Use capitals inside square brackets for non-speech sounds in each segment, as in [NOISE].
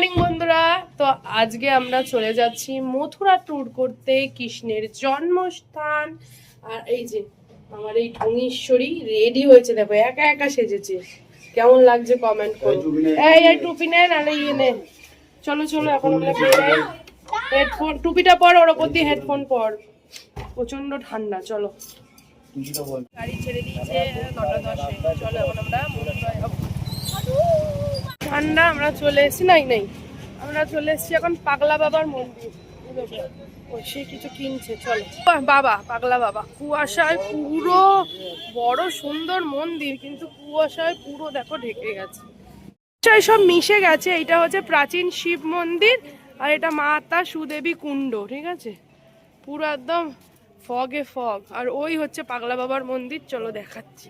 Morning বন্ধুরা। তো আজকে আমরা চলে যাচ্ছি মথুরা ট্যুর করতে কৃষ্ণের জন্মস্থান। আর এই যে আমার এই ঢঙ্গীশ্বরী রেডি হয়েছে দেখো একা একা সেজেছে। কেমন লাগছে কমেন্ট করো। এই এই টুপি নে নাহলে ইয়ে নে। চলো চলো এখন আমরা হেডফোন টুপিটা পর ওর ওপর দিয়ে হেডফোন পর। প্রচণ্ড ঠান্ডা চলো। গাড়ি ছেড়ে দিয়েছে নটা দশে। চলো এখন আমরা। ঠান্ডা, আমরা চলে এসেছি। নাই নাই, আমরা চলে এসেছি এখন পাগলা বাবার মন্দির। সে কিছু কিনছে বাবা, পাগলা বাবা। কুয়াশায় পুরো বড় সুন্দর মন্দির, কিন্তু কুয়াশায় পুরো দেখো ঢেকে গেছে। কুয়াশায় সব মিশে গেছে হচ্ছে প্রাচীন শিব মন্দির, আর এটা মাতা সুদেবী কুণ্ড, ঠিক আছে? পুরো একদম ফগে ফগ আর ওই হচ্ছে পাগলা বাবার মন্দির, চলো দেখাচ্ছি।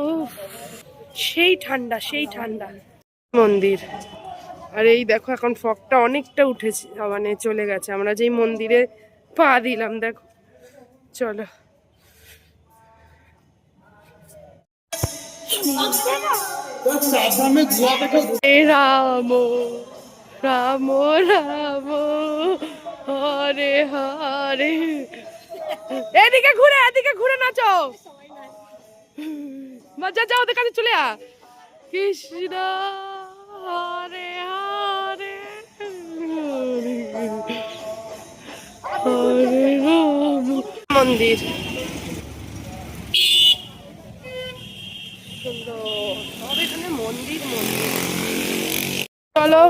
ও সেই ঠান্ডা সেই ঠান্ডা। মন্দির। আর এই দেখো, এখন ফগটা অনেকটা উঠেছে মানে চলে গেছে। আমরা যেই মন্দিরে পা দিলাম, দেখো। চলো। রাম রাম রাম, হরে হরে। এদিকে ঘুরে এদিকে ঘুরে নাচো মজা যাও ওদের চলে আ কৃষ্ণ হরে হরে হরে মন্দির মন্দির। চলো,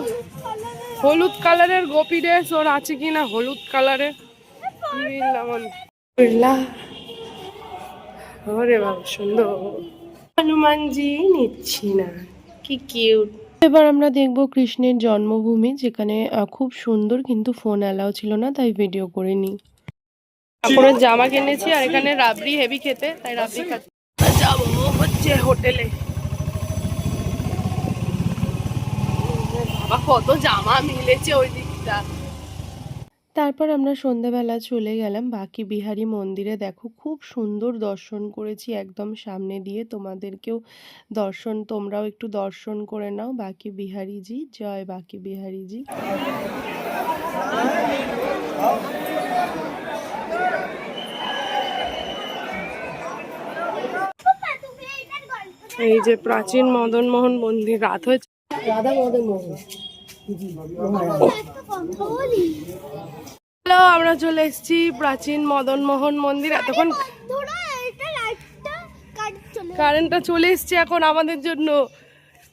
হলুদ কালারের গোপী ড্রেস ওর আছে কিনা হলুদ কালারের? বিড়লা। ওরে বাবা সুন্দর হনুমানজি নিচ্ছি না। কি কিউট এবার আমরা দেখব কৃষ্ণের জন্মভূমি যেখানে খুব সুন্দর কিন্তু ফোন অ্যালাউ ছিল না তাই ভিডিও করে নিই কাপড়ের জামা কিনেছি আর এখানে রাবড়ি হেভি খেতে তাই রাবড়ি খাচ্ছি। যাব হচ্ছে হোটেলে। বাবা কত জামা মিলেছে ওই দিকটা। তারপর আমরা সন্ধ্যাবেলা চলে গেলাম। বাকি বিহারি মন্দিরে দেখো খুব সুন্দর দর্শন করেছি একদম সামনে দিয়ে। তোমাদেরকেও দর্শন তোমরাও একটু দর্শন করে নাও। বাকি বিহারিজি জয় বাকি বিহারিজি। এই যে প্রাচীন মদন মোহন মন্দির রাত হয়েছে। হ্যালো আমরা চলে এসেছি প্রাচীন মদন মোহন মন্দির। এতক্ষণ কারেন্টটা চলে এসছে। এখন আমাদের জন্য।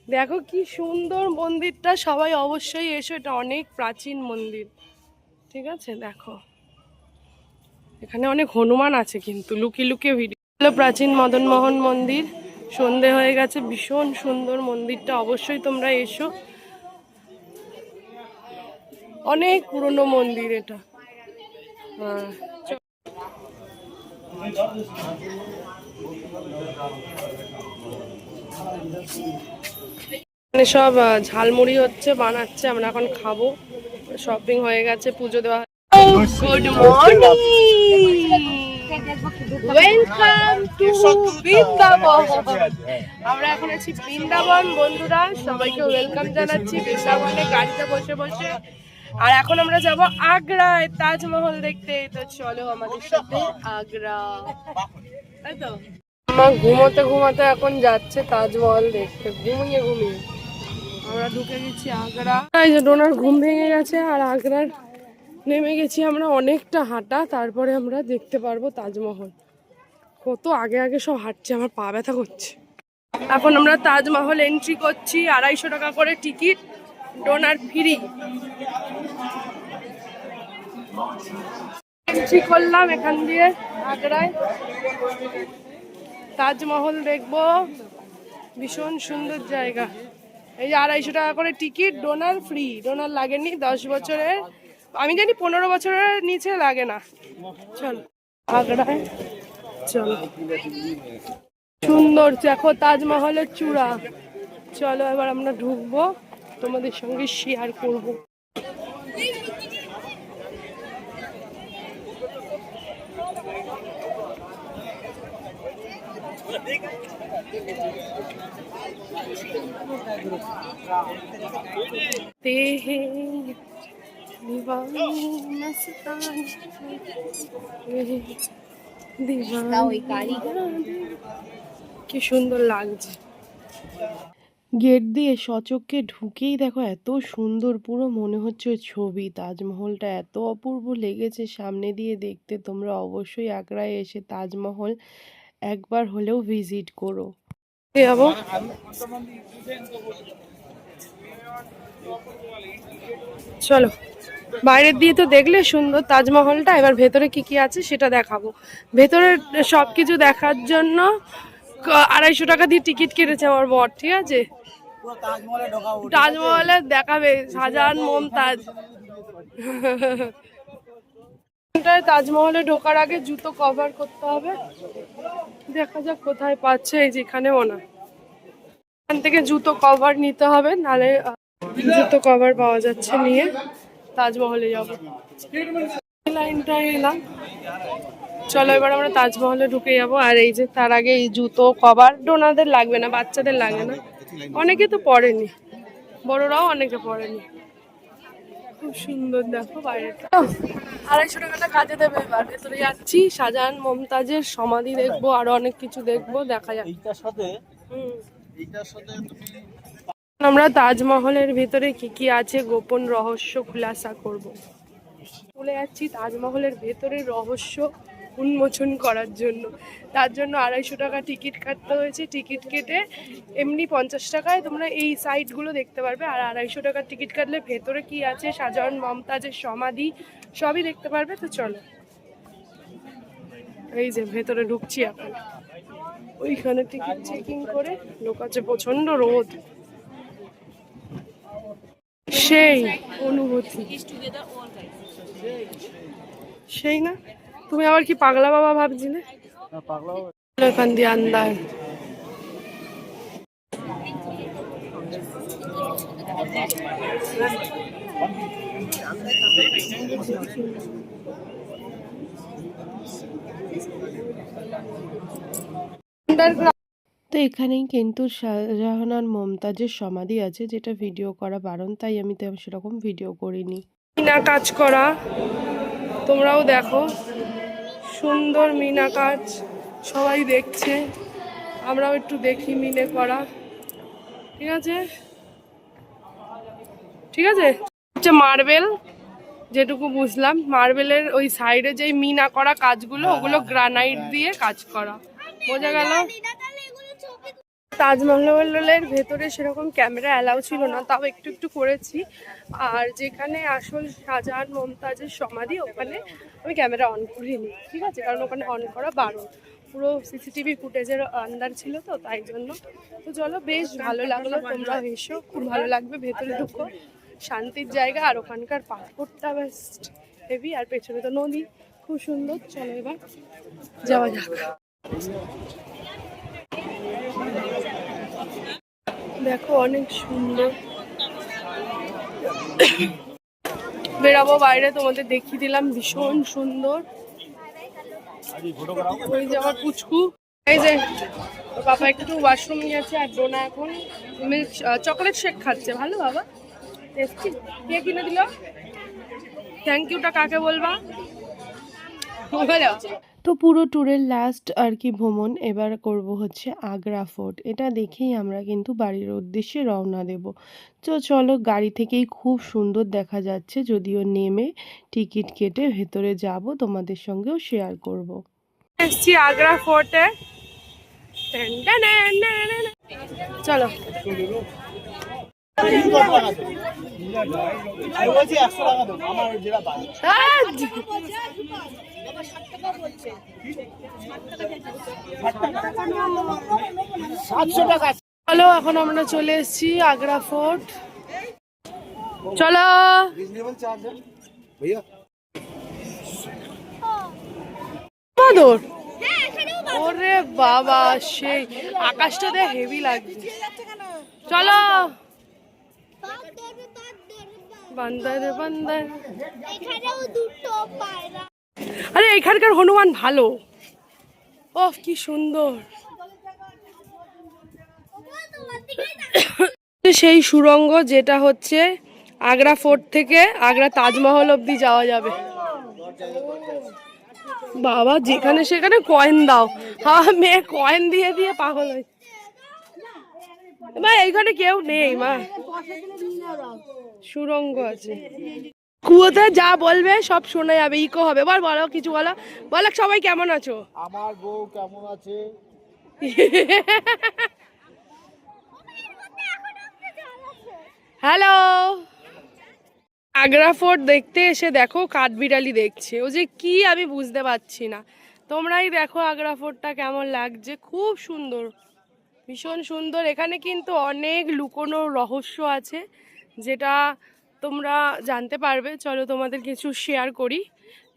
দেখো কি সুন্দর মন্দিরটা সবাই অবশ্যই এসো এটা অনেক প্রাচীন মন্দির। ঠিক আছে দেখো। এখানে অনেক হনুমান আছে কিন্তু লুকিয়ে লুকিয়ে ভিডিও। প্রাচীন মদন মোহন মন্দির। সন্ধে হয়ে গেছে ভীষণ সুন্দর মন্দিরটা। অবশ্যই তোমরা এসো। অনেক পুরনো মন্দির এটা। হ্যাঁ। এখানে সব ঝালমুড়ি হচ্ছে বানাচ্ছে আমরা এখন খাব। শপিং হয়ে গেছে পুজো দেওয়া good morning welcome to Vrindavan আমরা এখন আছি বৃন্দাবন বন্ধুরা সবাইকে ওয়েলকাম জানাচ্ছি। বৃন্দাবনে গাড়িতে বসে বসে আর এখন আমরা যাব আগ্রায়, তাজমহল দেখতে। তো চলো আমাদের সাথে আগ্রা। তাই তো? আমার ঘুমোতে ঘুমাতে এখন যাচ্ছে তাজমহল দেখতে। ঘুমিয়ে ঘুমিয়ে। আমরা ঢুকে গেছি আগ্রা। এই যে ডোনার ঘুম ভেঙে গেছে আর আগ্রার নেমে গেছি আমরা অনেকটা হাঁটা, তারপরে আমরা দেখতে পারব তাজমহল। কত আগে আগে সব হাঁটছে, আমার পা ব্যথা করছে। এখন আমরা তাজমহল এন্ট্রি করছি, আড়াইশো টাকা করে টিকিট ডোনার ফ্রি। এন্ট্রি করলাম এখান দিয়ে, আগ্রায়। তাজমহল দেখব। ভীষণ সুন্দর জায়গা। এই যে আড়াইশো টাকা করে টিকিট, ডোনার ফ্রি। ডোনার লাগেনি, দশ বছরের আমি জানি পনেরো বছরের নিচে লাগে না। চল। আগ্রায়। চল। সুন্দর, দেখো তাজমহলের চূড়া। চলো এবার আমরা ঢুকবো। তোমাদের সঙ্গে শেয়ার করব ते हैं दीवानी मस्तानी दीवानी কি সুন্দর লাগছে গেট দিয়ে সচককে ঢুকেই দেখো এত সুন্দর পুরো মনে হচ্ছে ছবি। তাজমহলটা এত অপূর্ব লেগেছে সামনে দিয়ে দেখতে। তোমরা অবশ্যই আগ্রায় এসে তাজমহল একবার হলেও ভিজিট করো। চলো। বাইরের দিয়ে তো দেখলে সুন্দর তাজমহলটা। এবার ভেতরে কি কি আছে সেটা দেখাবো। ভেতরে সব কিছু দেখার জন্য আড়াইশো টাকা দিয়ে টিকিট কেটেছে আমার বর ঠিক আছে? তাজমহলে দেখাবে শাহজাহান মমতাজ। তাজমহলে ঢোকার আগে জুতো কভার করতে হবে। দেখা যাক কোথায় পাচ্ছে এই যেখানে মনে এখান থেকে জুতো কভার নিতে হবে নালে জুতো কভার পাওয়া যাচ্ছে নিয়ে তাজমহলে যাব। লাইনটায় এলাম। চলো এবার আমরা তাজমহলে ঢুকে যাব। আর এই যে তার আগে এই জুতো কভার ডোনাদের লাগবে না বাচ্চাদের লাগে না। অনেকে তো পড়েনি বড়রাও অনেকে পড়েনি খুব সুন্দর দেখো বাইরেটা। আড়াইশো টাকাটা কাজে দেবে এবার। ভেতরে যাচ্ছি শাহজাহান মমতাজের সমাধি দেখব আরও অনেক কিছু দেখব দেখা যাক। এইটার সাথে হুম। এইটার সাথে তুমি আমরা তাজমহলের ভিতরে কি কি আছে গোপন রহস্য খুলাসা করব। চলে যাচ্ছি তাজমহলের ভেতরের রহস্য। উন্মোচন করার জন্য। তার জন্য আড়াইশো টাকা টিকিট কাটতে হয়েছে। টিকিট কেটে এমনি পঞ্চাশ টাকায় তোমরা এই সাইটগুলো দেখতে পারবে। আর আড়াইশো টাকার টিকিট কাটলে ভেতরে কি আছে? শাহজাহান মমতাজের সমাধি সবই দেখতে পারবে। তো চলো। এই যে ভেতরে ঢুকছি এখন। ওইখানে টিকিট চেকিং করে লোক আছে প্রচণ্ড রোদ। সেই অনুভূতি। সেই না? তুমি আবার কি পাগলা বাবা এখান দিয়ে আন্দার তো এখানেই কিন্তু শাহজাহান আর মমতাজের সমাধি আছে যেটা ভিডিও করা বারণ তাই আমি সেরকম ভিডিও করিনি। মিনা কাজ করা? তোমরাও দেখো। সুন্দর মিনা কাজ সবাই দেখছে। আমরাও একটু দেখি মিনে করা। ঠিক আছে? ঠিক আছে? হচ্ছে মার্বেল যেটুকু বুঝলাম। মার্বেলের ওই সাইডে যে মিনা করা কাজগুলো ওগুলো গ্রানাইট দিয়ে কাজ করা। বোঝা গেল? তাজমহলের ভেতরে সেরকম ক্যামেরা অ্যালাউ ছিল না, তাও একটু একটু করেছি। আর যেখানে আসল শাহজাহান মমতাজের সমাধি, ওখানে আমি ক্যামেরা অন করিনি, ঠিক আছে? কারণ ওখানে অন করা বারণ। পুরো সিসিটিভি ফুটেজের আন্ডার ছিল তো, তাই জন্য। তো চলো, বেশ ভালো লাগল, তোমরা এসো, খুব ভালো লাগবে, ভেতরে ঢুকো। শান্তির জায়গা, আর ওখানকার পাসপোর্টটা বেস্ট হেভি আর পেছনে তো নদী, খুব সুন্দর। চলো এবার যাওয়া যাক। দেখো অনেক সুন্দর। বেরাবো বাইরে, তোমাদের দেখিয়ে দিলাম, ভীষণ সুন্দর। ওই যে আমার পুচকু। এই যে বাবা একটু ওয়াশরুম গিয়েছে আর ডোনা এখন মিল্ক চকলেট শেক খাচ্ছে। ভালো বাবা? টেস্টি কে কিনে দিল? থ্যাংক ইউটা কাকে বলবা? বলো। তো পুরো ট্যুরের লাস্ট আর কি ভ্রমণ এবার করব হচ্ছে আগ্রা ফোর্ট। এটা দেখেই আমরা কিন্তু বাড়ির উদ্দেশ্যে রওনা দেব। তো চলো গাড়ি থেকেই খুব সুন্দর দেখা যাচ্ছে, যদিও নেমে টিকিট কেটে ভেতরে যাব, তোমাদের সঙ্গেও শেয়ার করব। এসছি আগ্রা ফোর্টে। চলো। চলো, এখন আমরা চলে এসেছি আগ্রা ফোর্ট। চলো। বাদর। ওরে বাবা, সেই আকাশটা হেভি লাগছে। চলো। বান্দার বান্দার এখানেও দুটো পায়রা। আরে এখানকার হনুমান ভালো। ও কি সুন্দর। [COUGHS] সেই সুড়ঙ্গ যেটা হচ্ছে আগ্রা ফোর্ট থেকে আগ্রা তাজমহল অবধি যাওয়া যাবে। বাবা যেখানে সেখানে কয়েন দাও। হ্যাঁ মেয়ে কয়েন দিয়ে দিয়ে পাগল হয়েছে মা এইখানে কেউ নেই মা। সুরঙ্গ আছে। কুয়োতে যা বলবে সব শোনা যাবে ইকো হবে। বল বলো কিছু বলো। বলো সবাই কেমন আছো? আমার বউ কেমন আছে? হ্যালো। আগ্রা ফোর্ট দেখতে এসে দেখো কাঠবিড়ালি দেখছে। ও যে কি আমি বুঝতে পারছি না। তোমরাই দেখো আগ্রা ফোর্টটা কেমন লাগছে। খুব সুন্দর। ভীষণ সুন্দর। এখানে কিন্তু অনেক লুকোনো রহস্য আছে, যেটা তোমরা জানতে পারবে। চলো তোমাদের কিছু শেয়ার করি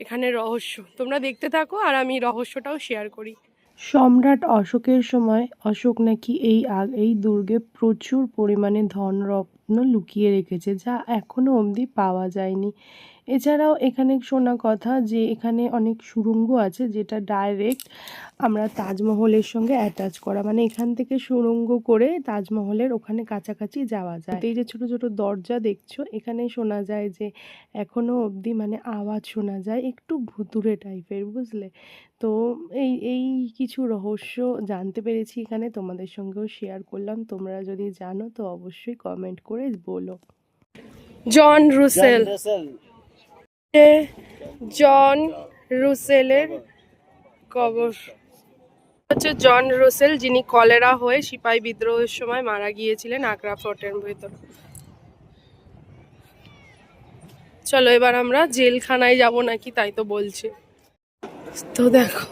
এখানে রহস্য। তোমরা দেখতে থাকো আর আমি রহস্যটাও শেয়ার করি। সম্রাট অশোকের সময় অশোক নাকি এই আগ এই দুর্গে প্রচুর পরিমাণে ধনরত্ন লুকিয়ে রেখেছে, যা এখনও অবধি পাওয়া যায়নি। এছাড়াও এখানে শোনা কথা যে এখানে অনেক সুড়ঙ্গ আছে যেটা ডাইরেক্ট আমরা তাজমহলের সঙ্গে অ্যাটাচ করা। মানে এখান থেকে সুরঙ্গ করে তাজমহলের ওখানে কাছাকাছি যাওয়া যায়। এই যে ছোট ছোট দরজা দেখছ এখানে শোনা যায় যে এখনও অবধি মানে আওয়াজ শোনা যায় একটু ভুতুরে টাইপের বুঝলে? তো এই এই কিছু রহস্য জানতে পেরেছি এখানে তোমাদের সঙ্গেও শেয়ার করলাম। তোমরা যদি জানো তো অবশ্যই কমেন্ট করে বলো। জন রুসেল জন রুসেলের কবর। হচ্ছে জন রুসেল যিনি কলেরা হয়ে সিপাহী বিদ্রোহের সময় মারা গিয়েছিলেন আগ্রা ফোর্টের ভেতর। চলো এবার আমরা জেলখানায় যাব নাকি তাই তো বলছে। তো দেখো।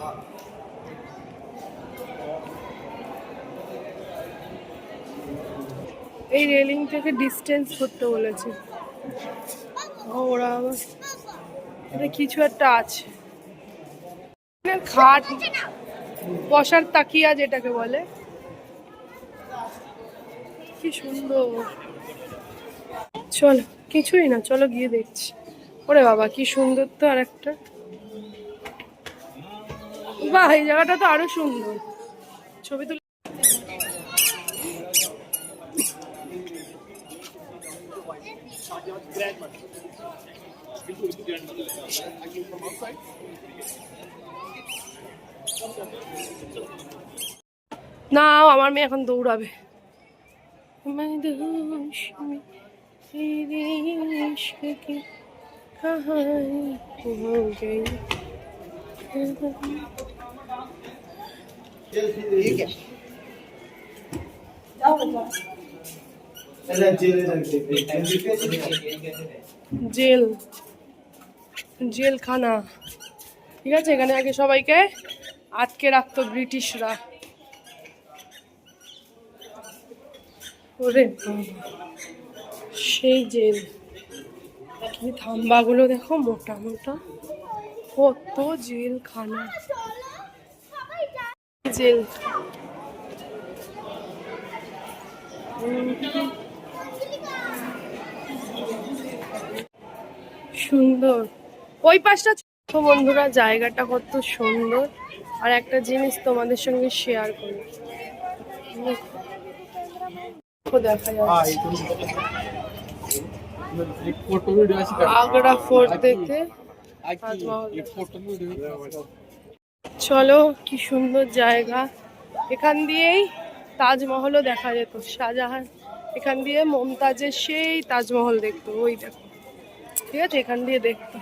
এই রেলিং থেকে ডিস্টেন্স করতে বলেছে। ওরা আবার এটা কিছু একটা আছে। খাট বসার তাকিয়া যেটাকে বলে। কি সুন্দর। চলো, কিছুই না, চলো গিয়ে দেখছি। ওরে বাবা, কি সুন্দর তো আর একটা বাহ, এই জায়গাটা তো আরও সুন্দর। ছবি তুলে people with their actually from outside. না আমার মেয়ে এখন দৌড়াবে জেল জেলখানা। ঠিক আছে, এখানে আগে সবাইকে আটকে রাখতো ব্রিটিশরা। ওরে সেই জেল। কি থাম্বাগুলো দেখো, মোটা মোটা। কত জেলখানা। জেল। সুন্দর। ওই পাশটা ছোট বন্ধুরা, জায়গাটা কত সুন্দর। আর একটা জিনিস তোমাদের সঙ্গে শেয়ার করি। দেখা যাচ্ছে। চলো, কি সুন্দর জায়গা। এখান দিয়েই তাজমহলও দেখা যেত। শাহজাহান, এখান দিয়ে মমতাজের সেই তাজমহল দেখতো। ওই দেখো। ঠিক আছে, এখান দিয়ে দেখতো।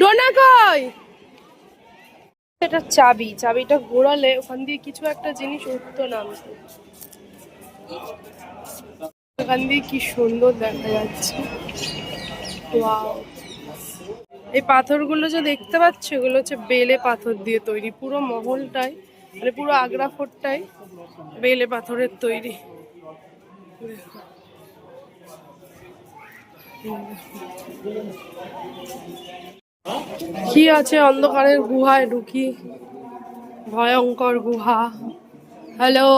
ডোনা কই? চাবি, চাবিটা ঘোরালে ওখান দিয়ে কিছু একটা জিনিস উঠতো নামতো এখান দিয়ে কি সুন্দর দেখা যাচ্ছে। এই পাথরগুলো যে দেখতে পাচ্ছ, এগুলো হচ্ছে বেলে পাথর দিয়ে তৈরি। পুরো মহলটাই মানে পুরো আগ্রা ফোর্টটাই বেলে পাথরের তৈরি। কি আছে অন্ধকারের গুহায় ঢুকি ভয়ঙ্কর গুহা। হ্যালো?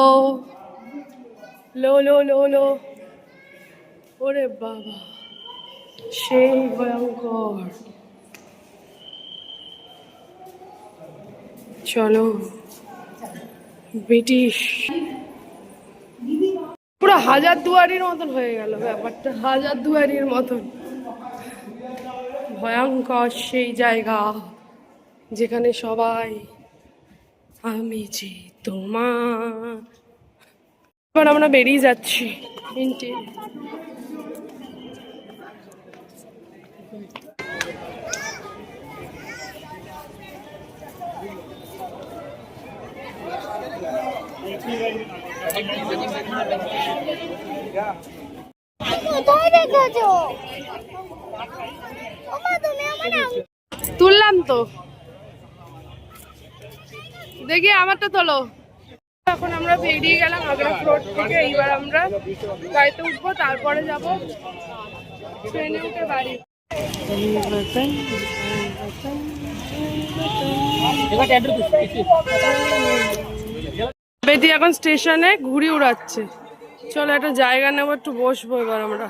লো লো লো লো। ওরে বাবা, সেই ভয়ঙ্কর। চলো, ব্রিটিশ। পুরো হাজার দুয়ারির মতন হয়ে গেল ব্যাপারটা হাজার দুয়ারির মতন। ভয়ঙ্কর সেই জায়গা যেখানে সবাই আমি যে তোমার। আমরা বেরিয়ে যাচ্ছি। কোথায় দেখেছ? তুললাম তো। দেখি, আমারটা তোলো। এখন আমরা বেরিয়ে গেলাম আগ্রা রোড থেকে। এইবার আমরা গাড়িতে উঠবো, তারপরে যাব ট্রেনে উঠে বাড়ি। এখন স্টেশনে ঘুড়ি উড়াচ্ছে। চলো, একটা জায়গা নেব, একটু বসবো এবার আমরা।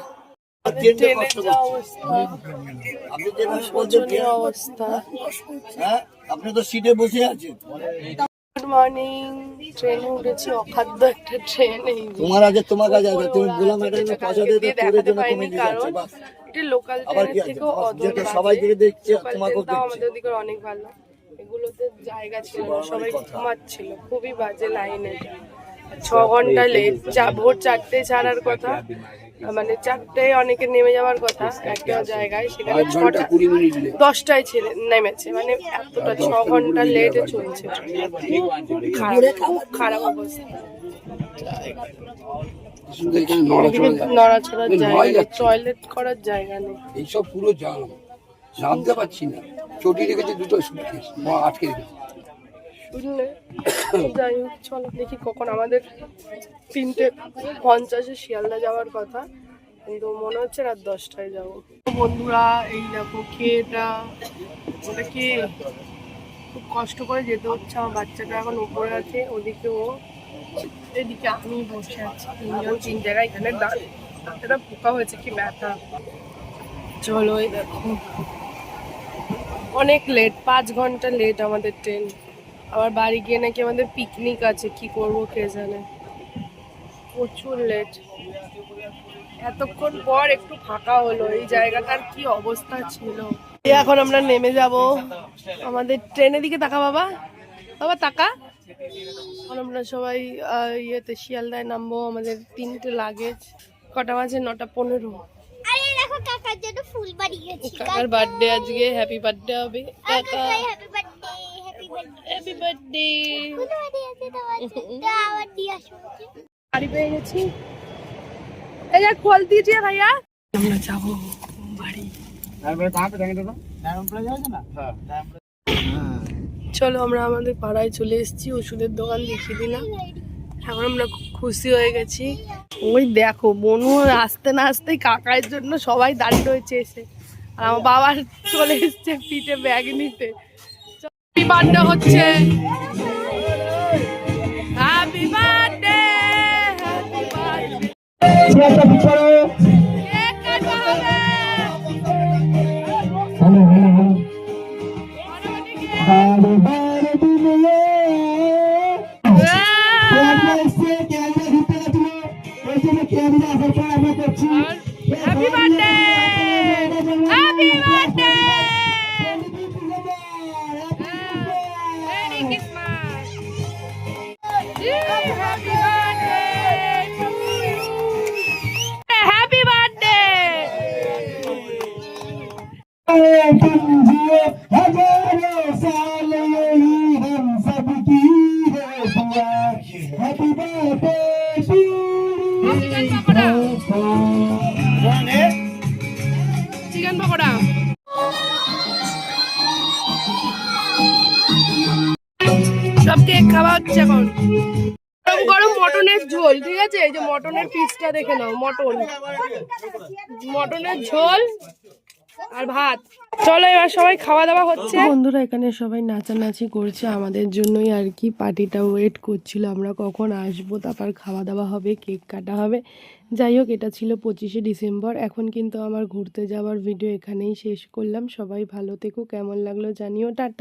আপনি হ্যাঁ আপনি তো সিটে বসে আছেন। Good morning. ট্রেনে উঠেছি অখাদ্য একটা ট্রেন তোমার আগে তোমার কাছে তুমি বললাম এটা জন্য যাচ্ছে বাস। এটা লোকাল আবার কি আছে? যেটা সবাই দিকে দেখছে, তোমাকেও দেখছে। আমাদের দিকে অনেক ভালো। এগুলোতে জায়গা ছিল সবাই ঘুমাচ্ছিল। খুবই বাজে লাইন এটা। ছ ঘণ্টা লেট যা ভোর চারটে ছাড়ার কথা। মানে চারটে অনেকে নেমে যাওয়ার কথা একটা জায়গায় সেখানে ছটা দশটায় ছেলে নেমেছে মানে এতটা ছ ঘণ্টা লেটে চলছে। খারাপ অবস্থা। নড়াচড়ার জায়গা টয়লেট করার জায়গা নেই। এইসব পুরো জাম নামতে পারছি না। চটি রেখেছে দুটো সুটকেস আটকে রেখেছে। শুনলে [COUGHS] যাই হোক, চলো দেখি কখন আমাদের তিনটে পঞ্চাশে শিয়ালদা যাওয়ার কথা। কিন্তু মনে হচ্ছে রাত দশটায় যাব। বন্ধুরা, এই দেখো এটা? ওটা কে? খুব কষ্ট করে যেতে হচ্ছে, আমার বাচ্চাটা এখন উপরে আছে, ওদিকে ও। এদিকে আমি বসে আছি, তিনজন, তিন জায়গায় এখানে দাঁড়িয়ে এটা পোকা হয়েছে, কি ব্যথা চলো, এই দেখো। অনেক লেট পাঁচ ঘণ্টা লেট আমাদের ট্রেন আবার বাড়ি গিয়ে নাকি আমাদের পিকনিক আছে কি করব কে জানে। প্রচুর লেট এতক্ষণ পর একটু ফাঁকা হলো এই জায়গাটার কি অবস্থা ছিল। এখন আমরা নেমে যাব। আমাদের ট্রেনের দিকে তাকা বাবা। বাবা তাকা। এখন আমরা সবাই ইয়েতে শিয়ালদায় নামবো আমাদের তিনটে লাগেজ কটা বাজে? নটা পনেরো। কাকার বার্থডে আজকে হ্যাপি বার্থডে হবে। কাকা এই যা খোল দিয়েছে ভাইয়া। আমরা যাব চলো আমরা আমাদের পাড়ায় চলে এসেছি, ওষুধের দোকান দেখিয়ে দিলাম। এখন আমরা খুশি হয়ে গেছি। ওই দেখো, বনু আসতে না আসতেই কাকার জন্য সবাই দাঁড়িয়ে রয়েছে এসে। আর আমার বাবা চলে এসছে পিঠে ব্যাগ নিতে। বার্থডে হচ্ছে। Happy birthday happy birthday cake কাটা চিকেন পকোড়া। সব কেক খাওয়া হচ্ছে এখন। গরম মটনের ঝোল, ঠিক আছে? এই যে মটনের পিসটা দেখে নাও, মটন। মটনের ঝোল আর ভাত। চলো এবার সবাই খাওয়া দাওয়া হচ্ছে। বন্ধুরা, এখানে সবাই নাচানাচি করছে। আমাদের জন্যই আর কি পার্টিটা ওয়েট করছিল। আমরা কখন আসব, তারপর খাওয়া দাওয়া হবে, কেক কাটা হবে। যাই হোক, এটা ছিল পঁচিশে ডিসেম্বর। এখন কিন্তু আমার ঘুরতে যাওয়ার ভিডিও এখানেই শেষ করলাম। সবাই ভালো থেকো, কেমন লাগল জানিও। টাটা।